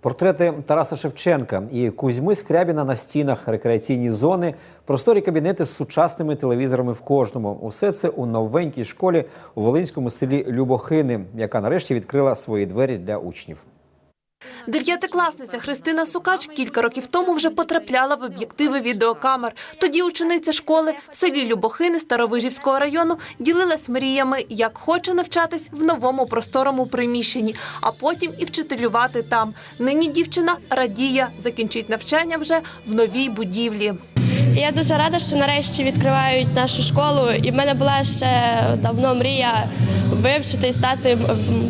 Портрети Тараса Шевченка і Кузьми Скрябіна на стінах, рекреаційні зони, просторі кабінети з сучасними телевізорами в кожному. Усе це у новенькій школі у Волинському селі Любохини, яка нарешті відкрила свої двері для учнів. Дев'ятикласниця Христина Сукач кілька років тому вже потрапляла в об'єктиви відеокамер. Тоді учениця школи в селі Любохини Старовижівського району ділилась мріями, як хоче навчатись в новому просторому приміщенні, а потім і вчителювати там. Нині дівчина радіє, закінчить навчання вже в новій будівлі. Я дуже рада, що нарешті відкривають нашу школу. І в мене була ще давно мрія вивчити і стати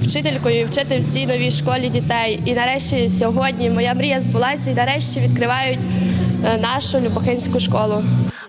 вчителькою і вчити в цій новій школі дітей. І нарешті сьогодні моя мрія збулася, і нарешті відкривають е, нашу Любохинську школу.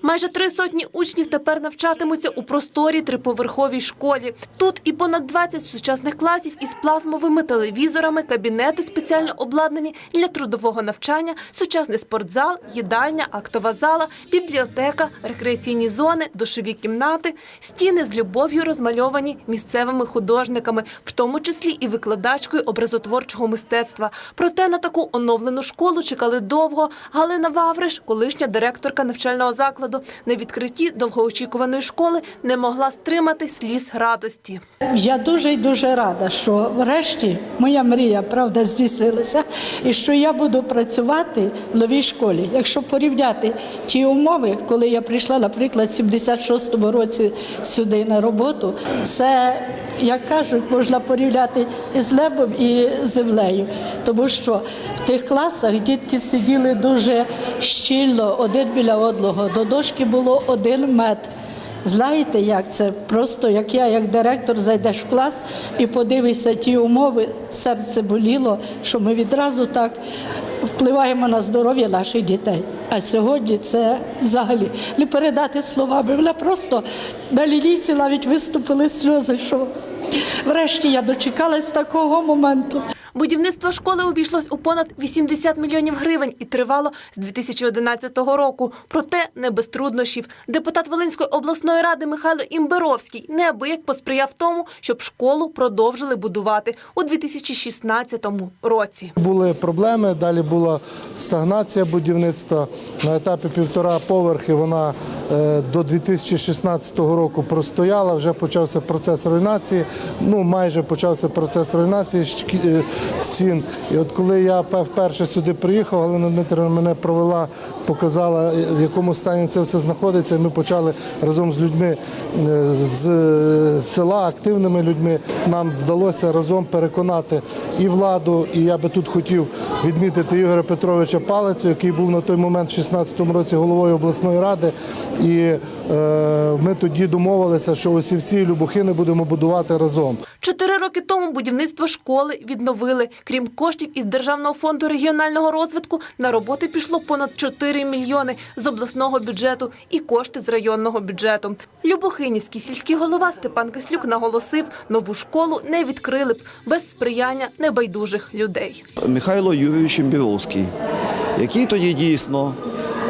Майже три сотні учнів тепер навчатимуться у просторій триповерховій школі. Тут і понад 20 сучасних класів із плазмовими телевізорами, кабінети спеціально обладнані для трудового навчання, сучасний спортзал, їдальня, актова зала, бібліотека, рекреаційні зони, душові кімнати, стіни з любов'ю розмальовані місцевими художниками, в тому числі і викладачкою образотворчого мистецтва. Проте на таку оновлену школу чекали довго. Галина Вавриш, колишня директорка навчального закладу, на відкритті довгоочікуваної школи не могла стримати сліз радості. Я дуже і дуже рада, що врешті моя мрія правда здійснилася, і що я буду працювати в новій школі. Якщо порівняти ті умови, коли я прийшла, наприклад, в 76-му році сюди на роботу, це як кажуть, можна порівняти із небом і землею, тому що в тих класах дітки сиділи дуже щільно один біля одного. До дошки було один метр. Знаєте, як це? Просто як я, як директор, зайдеш в клас і подивишся ті умови, серце боліло, що ми відразу так впливаємо на здоров'я наших дітей. А сьогодні це взагалі не передати словами. Вона просто на лінійці навіть виступили сльози, що врешті я дочекалась такого моменту. Будівництво школи обійшлось у понад 80 мільйонів гривень і тривало з 2011 року. Проте не без труднощів. Депутат Волинської обласної ради Михайло Імберовський неабияк посприяв тому, щоб школу продовжили будувати у 2016 році. Були проблеми, далі була стагнація будівництва. На етапі півтора поверхи вона е, до 2016 року простояла, вже почався процес руйнації, ну майже почався процес руйнації е, стін. І от коли я пе- вперше сюди приїхав, Галина Дмитрівна мене провела, показала, в якому стані це все знаходиться. І ми почали разом з людьми е, з е, села, активними людьми. Нам вдалося разом переконати і владу, і я би тут хотів відмітити Ігоря Петровича Палицю, який був на той момент в 16-му році головою обласної ради. І е, ми тоді домовилися, що осівці і Любохини будемо будувати разом. Чотири роки тому будівництво школи відновили. Крім коштів із Державного фонду регіонального розвитку, на роботи пішло понад 4 мільйони з обласного бюджету і кошти з районного бюджету. Любохинівський сільський голова Степан Кислюк наголосив, нову школу не відкрили б без сприяння небайдужих людей. Михайло Юрійович Імбіровський, який тоді дійсно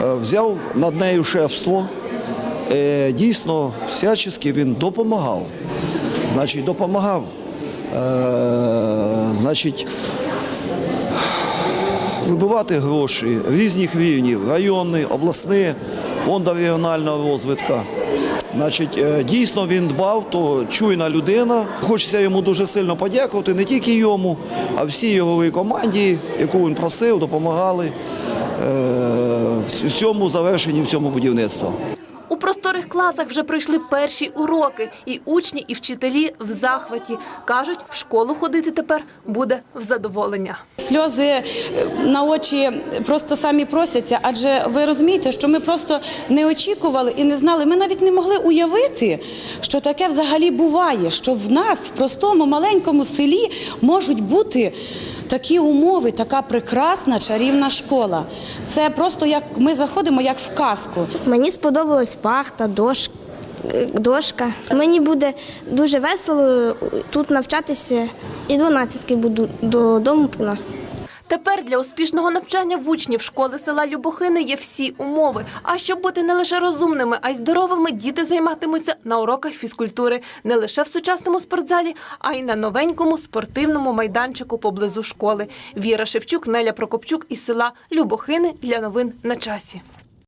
е, взяв над нею шефство. Е, Дійсно, всячески він допомагав. Значить, допомагав. Е, Значить, вибивати гроші різних рівнів, районний, обласний, фонду регіонального розвитку. Значить, е, дійсно він дбав, то чуйна людина. Хочеться йому дуже сильно подякувати, не тільки йому, а всій його команді, яку він просив, допомагали е, в цьому завершенні, в цьому будівництві. У просторих класах вже пройшли перші уроки, і учні, і вчителі в захваті. Кажуть, в школу ходити тепер буде в задоволення. Сльози е, на очі просто самі просяться, адже ви розумієте, що ми просто не очікували і не знали. Ми навіть не могли уявити, що таке взагалі буває, що в нас, в простому маленькому селі, можуть бути такі умови, така прекрасна чарівна школа. Це просто як ми заходимо як в казку. Мені сподобалась пахта, дош, е, дошка. Мені буде дуже весело тут навчатися і 12 буду додому приносити. Тепер для успішного навчання в учнів школи села Любохини є всі умови. А щоб бути не лише розумними, а й здоровими, діти займатимуться на уроках фізкультури не лише в сучасному спортзалі, а й на новенькому спортивному майданчику поблизу школи. Віра Шевчук, Неля Прокопчук із села Любохини для новин на часі.